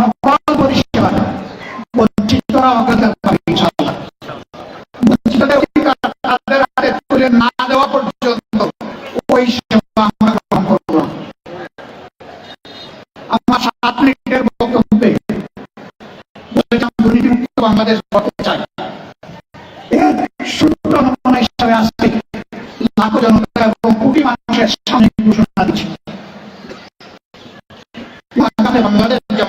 সকল পরিষেবা বঞ্চিতরা অগ্রাধিকার পাবে ইনশাআল্লাহ। বঞ্চিতদের অধিকার তাদের হাতে তুলে না দেওয়া পর্যন্ত ওই সেবা আমরা গ্রহণ করব। আমার সাত মিনিটের বক্তব্যে বলেছিলাম, দুর্নীতিমুক্ত বাংলাদেশ করতে চাই। এর সূত্র নমুনা হিসাবে আসছে লাখো জনতা এবং কোটি মানুষের সামনে ঘোষণা দিচ্ছে। বাংলাদেশ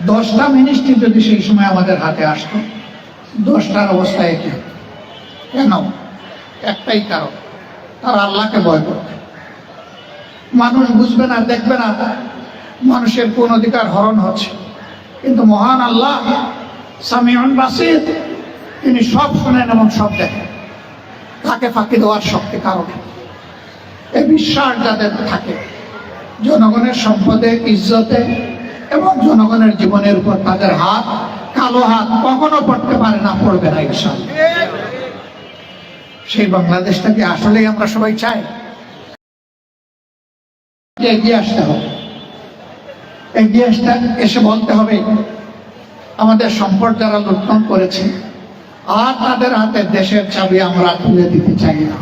দশটা মিনিস্ট্রি যদি সেই সময় আমাদের হাতে আসতো, দশটার অবস্থা একই। কেন? একটাই কারণ, তারা আল্লাহকে ভয় করবে মানুষ বুঝবে না, দেখবে না, মানুষের কোন অধিকার হরণ হচ্ছে। কিন্তু মহান আল্লাহ, সামিউন বাসিদ, তিনি সব শোনেন এবং সব দেখেন। তাকে ফাঁকি দেওয়ার শক্তি কারণ এই বিশ্বাস যাদের থাকে, জনগণের সম্পদে, ইজ্জতে এবং জনগণের জীবনের উপর তাদের হাত, কালো হাত কখনো পড়তে পারে না, পড়বে না ইনশাল্লাহ সেই বাংলাদেশটাকে আসলেই আমরা সবাই চাই। এগিয়ে আসতে হবে। এগিয়ে আসতে এসে বলতে হবে, আমাদের সম্পদ যারা লুণ্ঠন করেছে, আর তাদের হাতে দেশের চাবি আমরা তুলে দিতে চাই না।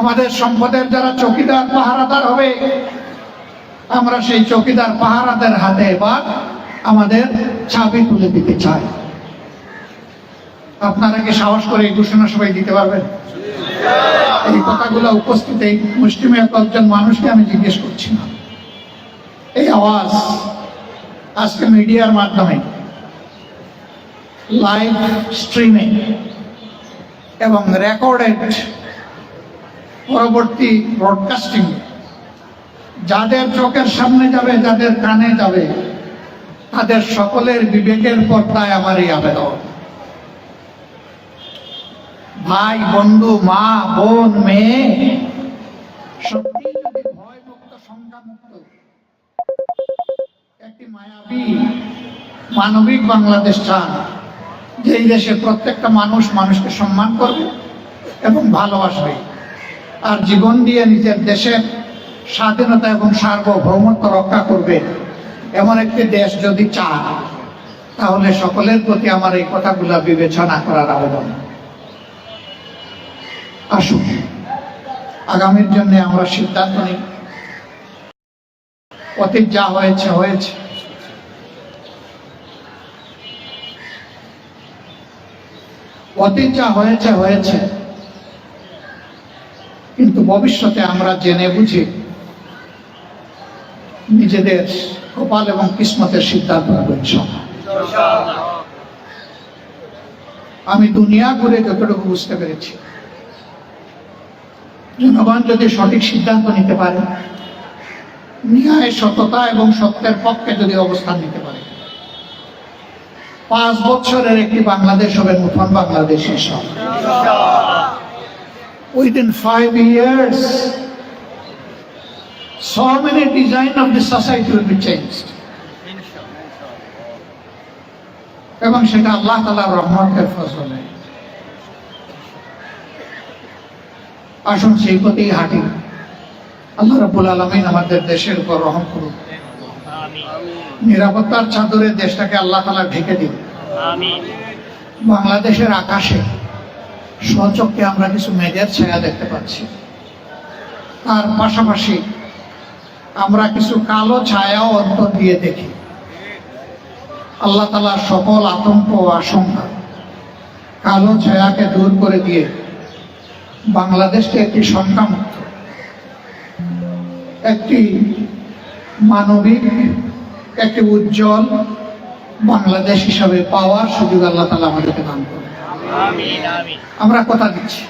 আমাদের সম্পদের যারা চৌকিদার, পাহারাদার হবে আমরা সেই চৌকিদার পাহারাদের হাতে এবার আমাদের চাবি তুলে দিতে চাই। আপনারা কি সাহস করে এই ঘোষণা সবাই দিতে পারবেন? এই কথাগুলো উপস্থিত, এই মুসলিমের কয়েকজন মানুষকে আমি জিজ্ঞেস করছি না। এই আওয়াজ আজকে মিডিয়ার মাধ্যমে, লাইভ স্ট্রিমে এবং রেকর্ডেড পরবর্তী ব্রডকাস্টিং যাদের চোখের সামনে যাবে, যাদের কানে যাবে, তাদের সকলের বিবেকের পর্দায় আমার এই আবেদন। ভাই, বন্ধু, মা, বোন, মেয়ে সত্যি যদি ভয়মুক্ত একটি মায়াবী, মানবিক বাংলাদেশ চান, যেই দেশে প্রত্যেকটা মানুষ মানুষকে সম্মান করবে এবং ভালোবাসবে, আর জীবন দিয়ে নিজের দেশের স্বাধীনতা এবং সার্বভৌমত্ব রক্ষা করবে এমন একটি দেশ যদি চান তাহলে সকলের প্রতি আমার এই কথাগুলা বিবেচনা করার আবেদন। আসুন, আগামীর জন্য আমরা সিদ্ধান্ত নিই। অতীত যা হয়েছে হয়েছে। অতীত যা হয়েছে হয়েছে। কিন্তু ভবিষ্যতে আমরা জেনে বুঝে নিজেদের কপাল এবং কিসমতের সিদ্ধান্ত নেব ইনশাআল্লাহ। আমি দুনিয়া ঘুরে যতটুকু বুঝতে পেরেছি জনগণ যদি সঠিক সিদ্ধান্ত নিতে পারে ন্যায় সততা এবং সত্যের পক্ষে যদি অবস্থান নিতে পারে পাঁচ বছরের একটি বাংলাদেশ হবে নতুন বাংলাদেশ হিসাব within five years so many design of the society will be changed. এবং সেটা আল্লাহ তালা রহমতের ফসলে আসুন সেই পথেই হাঁটি। আল্লাহ রবুল আলমিন আমাদের দেশের উপর রহম করুন নিরাপত্তার চাদরে দেশটাকে আল্লাহ তালা ঢেকে দিন বাংলাদেশের আকাশে স্বচক্ষে আমরা কিছু মেঘের ছায়া দেখতে পাচ্ছি। তার পাশাপাশি আমরা কিছু কালো ছায়াও অন্তর দিয়ে দেখি। আল্লাহ তালা সকল আতঙ্ক ও আশঙ্কা কালো ছায়াকে দূর করে দিয়ে বাংলাদেশকে একটি শঙ্কামুক্ত একটি মানবিক একটি উজ্জ্বল বাংলাদেশ হিসাবে পাওয়ার সুযোগ আল্লাহ তালা আমাদেরকে দান করে আমরা কথা দিচ্ছি।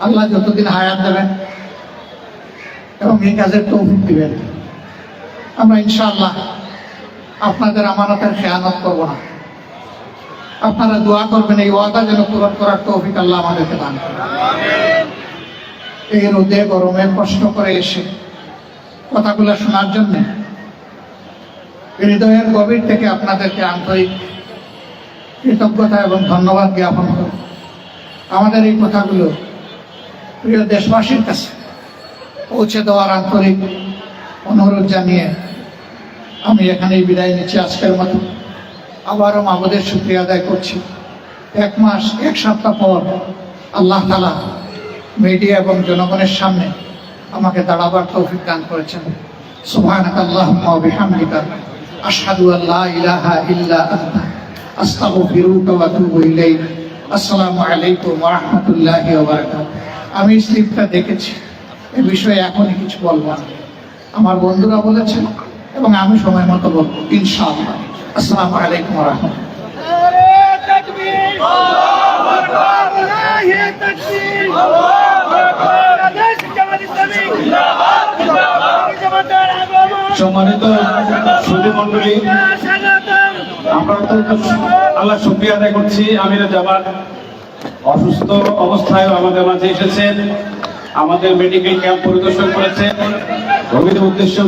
আল্লাহ যতদিন হায়াত দেবেন এবং এই কাজের তৌফিক দিবেন। আমরা ইনশাআল্লাহ আপনাদের আমানতের খেয়ানত করব না। আপনারা দোয়া করবেন, এই ওয়াদা যেন পূরণ করার তৌফিক আল্লাহ আমাদেরকে দান এই রোদে, গরমে কষ্ট করে এসে কথাগুলো শোনার জন্য হৃদয়ের গভীর থেকে আপনাদেরকে আন্তরিক কৃতজ্ঞতা এবং ধন্যবাদ জ্ঞাপন করি আমাদের এই কথাগুলো প্রিয় দেশবাসীর কাছে পৌঁছে দেওয়ার আন্তরিক অনুরোধ জানিয়ে আমি এখানেই বিদায় নিচ্ছি আজকের মতো। আবারও মাবুদের শুক্রিয়া আদায় করছি। এক মাস, এক সপ্তাহ পর আল্লাহ তালা মিডিয়া এবং জনগণের সামনে আমাকে দাঁড়াবার তৌফিক দান করেছেন। সুবহানাক আল্লাহুম্মা ওয়া বিহামদিকা, আশহাদু আল্লা ইলাহা ইল্লা আনতা, আস্তাগফিরুকা ওয়া আতুবু ইলাইক। আসসালামু আলাইকুম ওয়া আমি স্লিপটা দেখেছি। এ বিষয়ে এখনই কিছু বলব না। আমার বন্ধুরা বলেছেন, এবং আমি সময় মতো বলব, ইনশাআল্লাহ। আসসালামু আলাইকুম রাহমাতুল্লাহ। আমরা অত্যন্ত আল্লাহ শুক্রিয়া আদায় করছি। আমির জামান অসুস্থ অবস্থায় আমাদের মাঝে এসেছেন। আমাদের মেডিকেল ক্যাম্প পরিদর্শন করেছেন। রোগীদের উদ্দেশ্যে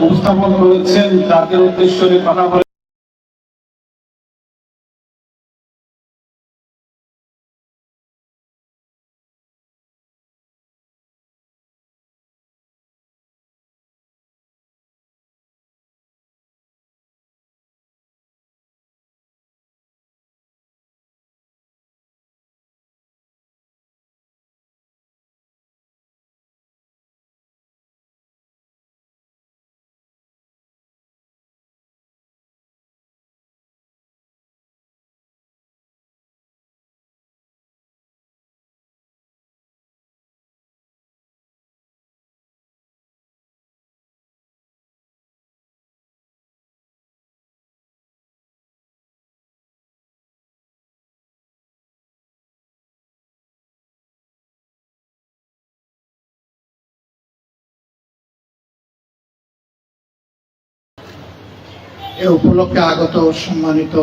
উপস্থাপন করেছেন তাদের উদ্দেশ্য নিয়ে কথা এ উপলক্ষে আগত সম্মানিত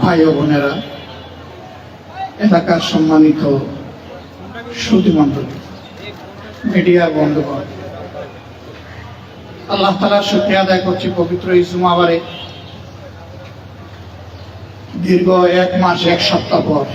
ভাই ও বোনেরা, এলাকার সম্মানিত সুধীমণ্ডলী, মিডিয়া বন্ধুগণ, আল্লাহ তালার শুক্রিয়া আদায় করছি পবিত্র এই জুমাবারে। দীর্ঘ এক মাস, এক সপ্তাহ পর